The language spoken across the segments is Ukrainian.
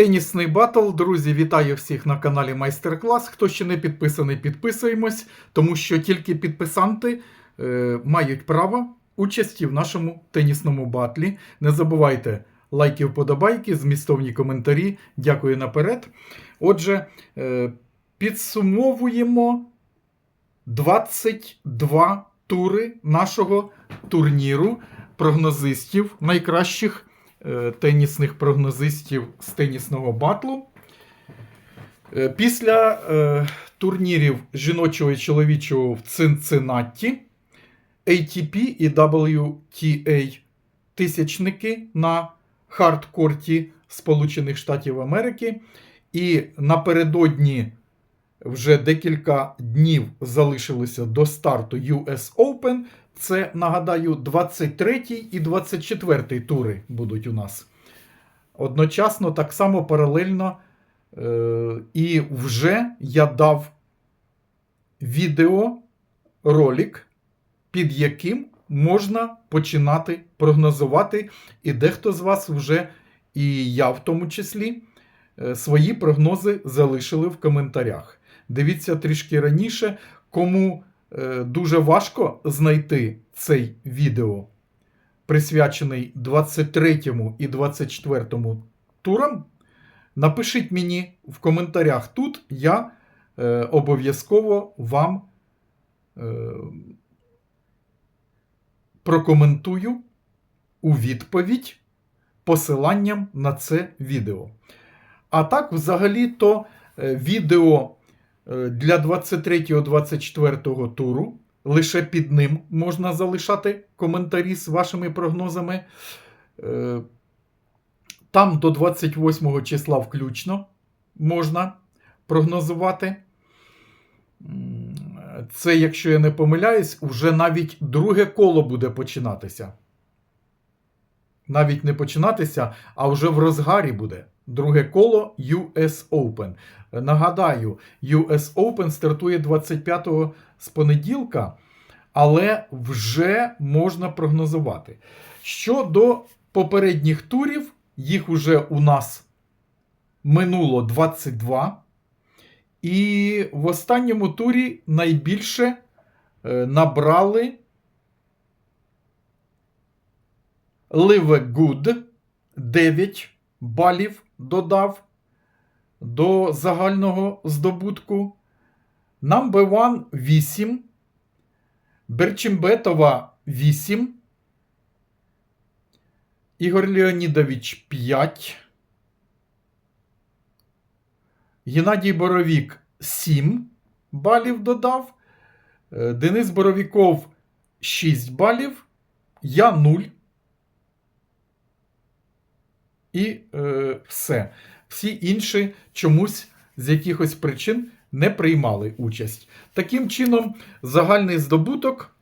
Тенісний батл, друзі, вітаю всіх на каналі Майстер-клас. Хто ще не підписаний, підписуємось, тому що тільки підписанти е, мають право участі в нашому тенісному батлі. Не забувайте лайки, вподобайки, змістовні коментарі. Дякую наперед. Отже, е, підсумовуємо 22 тури нашого турніру прогнозистів, найкращих тенісних прогнозистів з тенісного батлу. Е, Після е, турнірів жіночого і чоловічого в Цинциннаті, ATP і WTA тисячники на хардкорті Сполучених Штатів Америки. І напередодні вже декілька днів залишилося до старту US Open. Це, нагадаю, 23 і 24 тури будуть у нас. Одночасно, так само паралельно. Е, і вже я дав відео ролик, під яким можна починати прогнозувати. І дехто з вас вже, і я в тому числі, е, свої прогнози залишили в коментарях. Дивіться трішки раніше, кому дуже важко знайти цей відео, присвячений 23 і 24 турам. Напишіть мені в коментарях тут, я е, обов'язково вам е, прокоментую у відповідь посиланням на це відео. А так, взагалі-то, е, відео е, для 23-24 туру. Лише під ним можна залишати коментарі з вашими прогнозами. Е, Там до 28 числа включно можна прогнозувати. Це, якщо я не помиляюсь, вже навіть друге коло буде починатися. Навіть не починатися, а вже в розгарі буде. Друге коло US Open. Нагадаю, US Open стартує 25-го з понеділка, але вже можна прогнозувати. Щодо попередніх турів, їх уже у нас минуло 22. І в останньому турі найбільше е, набрали Ливегуд 9 балів додав до загального здобутку. One 8. Берчимбетова 8. Ігор Леонідович 5. Геннадій Боровік 7 балів додав. Е, Денис Боровіков 6 балів. Я 0. І е, все. Всі інші чомусь з якихось причин не приймали участь. Таким чином, загальний здобуток.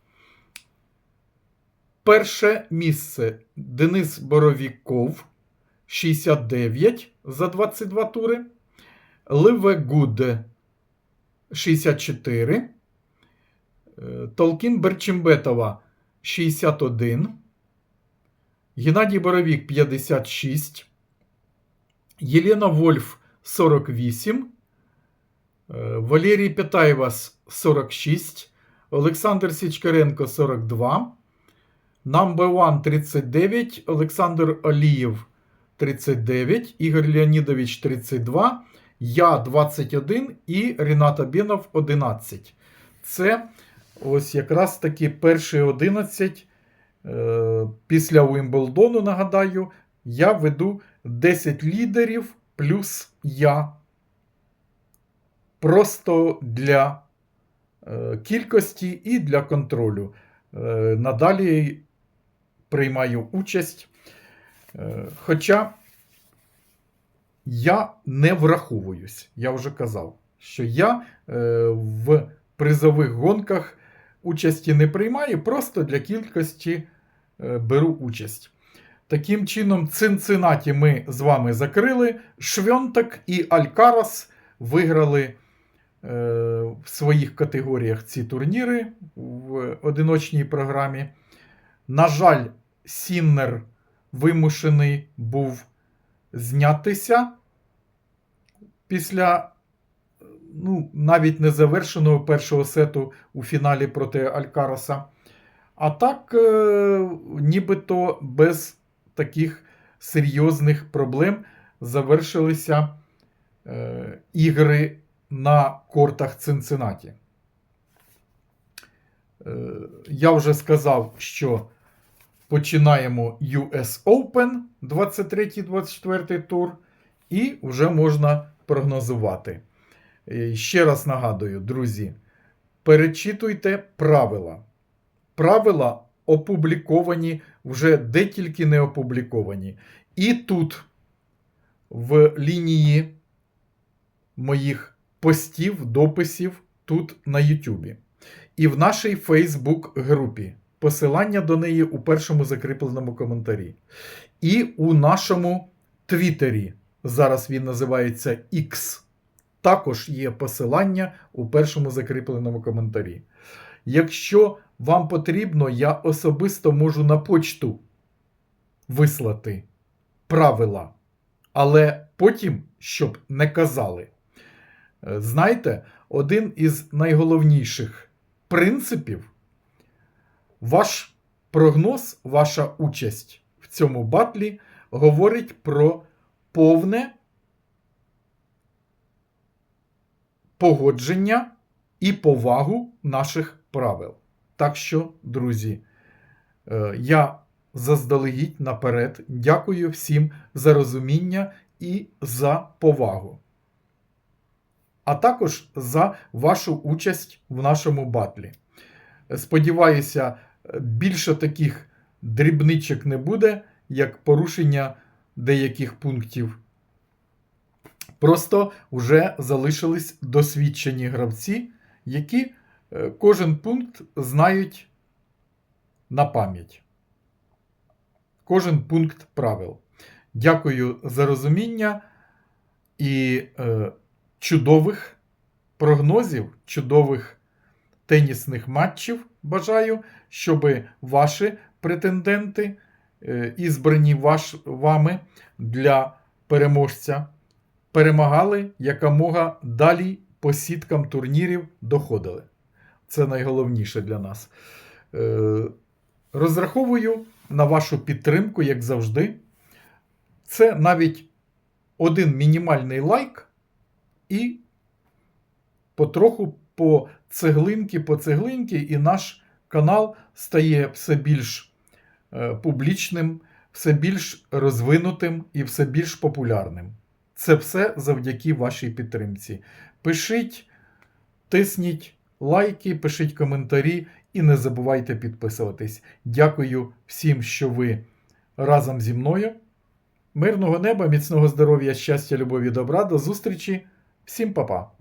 Перше місце Денис Боровіков 69 за 22 тури. Ливегуд 64. е, Толкін Берчимбетова 61. Геннадій Боровік 56. Єлена Вольф 48. е, Валерій Пятаєвас 46. Олександр Січкаренко 42. Number One 39. Олександр Олієв 39. Ігор Леонідович 32. Я 21 і Ріната Бєнов 11. Це ось якраз таки перші 11 е, після Уімблдону, нагадаю, я веду 10 лідерів плюс я. Просто для е, кількості і для контролю. Е, надалі приймаю участь. Е, хоча я не враховуюсь. Я вже казав, що я в призових гонках участі не приймаю, просто для кількості беру участь. Таким чином, Цинциннаті ми з вами закрили. Швьонтак і Алькарас виграли е, в своїх категоріях ці турніри в одиночній програмі. На жаль, Сіннер вимушений був знятися після ну, навіть незавершеного першого сету у фіналі проти Алькараса. А так, е, нібито без таких серйозних проблем завершилися е, ігри на кортах Цинциннаті. Е, я вже сказав, що починаємо US Open 23-24 тур, і вже можна прогнозувати. Е, Ще раз нагадую, друзі, перечитуйте правила. Правила опубліковані вже де не опубліковані. І тут, в лінії моїх постів, дописів, тут на Ютубі. І в нашій Фейсбук-групі. Посилання до неї у першому закріпленому коментарі. І у нашому Твіттері. Зараз він називається X. Також є посилання у першому закріпленому коментарі. Якщо вам потрібно, я особисто можу на почту вислати правила, але потім, щоб не казали. Е, Знаєте, один із найголовніших принципів ваш прогноз, ваша участь в цьому батлі говорить про повне погодження і повагу наших правил. Так що, друзі, е, я заздалегідь наперед дякую всім за розуміння і за повагу. А також за вашу участь в нашому батлі. Сподіваюся, більше таких дрібничок не буде, як порушення деяких пунктів. Просто вже залишились досвідчені гравці, які кожен пункт знають на пам'ять. Кожен пункт правил. Дякую за розуміння і е, чудових прогнозів, чудових тенісних матчів. Бажаю, щоб ваші претенденти, е, ізбрані ваш, вами для переможця, перемагали якомога далі по сіткам турнірів доходили. Це найголовніше для нас. Е, Розраховую на вашу підтримку, як завжди. Це навіть один мінімальний лайк, і потроху по цеглинки, по цеглинки, і наш канал стає все більш е, публічним, все більш розвинутим і все більш популярним. Це все завдяки вашій підтримці. Пишіть, тисніть лайки, пишіть коментарі і не забувайте підписуватись. Дякую всім, що ви разом зі мною. Мирного неба, міцного здоров'я, щастя, любові, добра. До зустрічі. Всім па-па.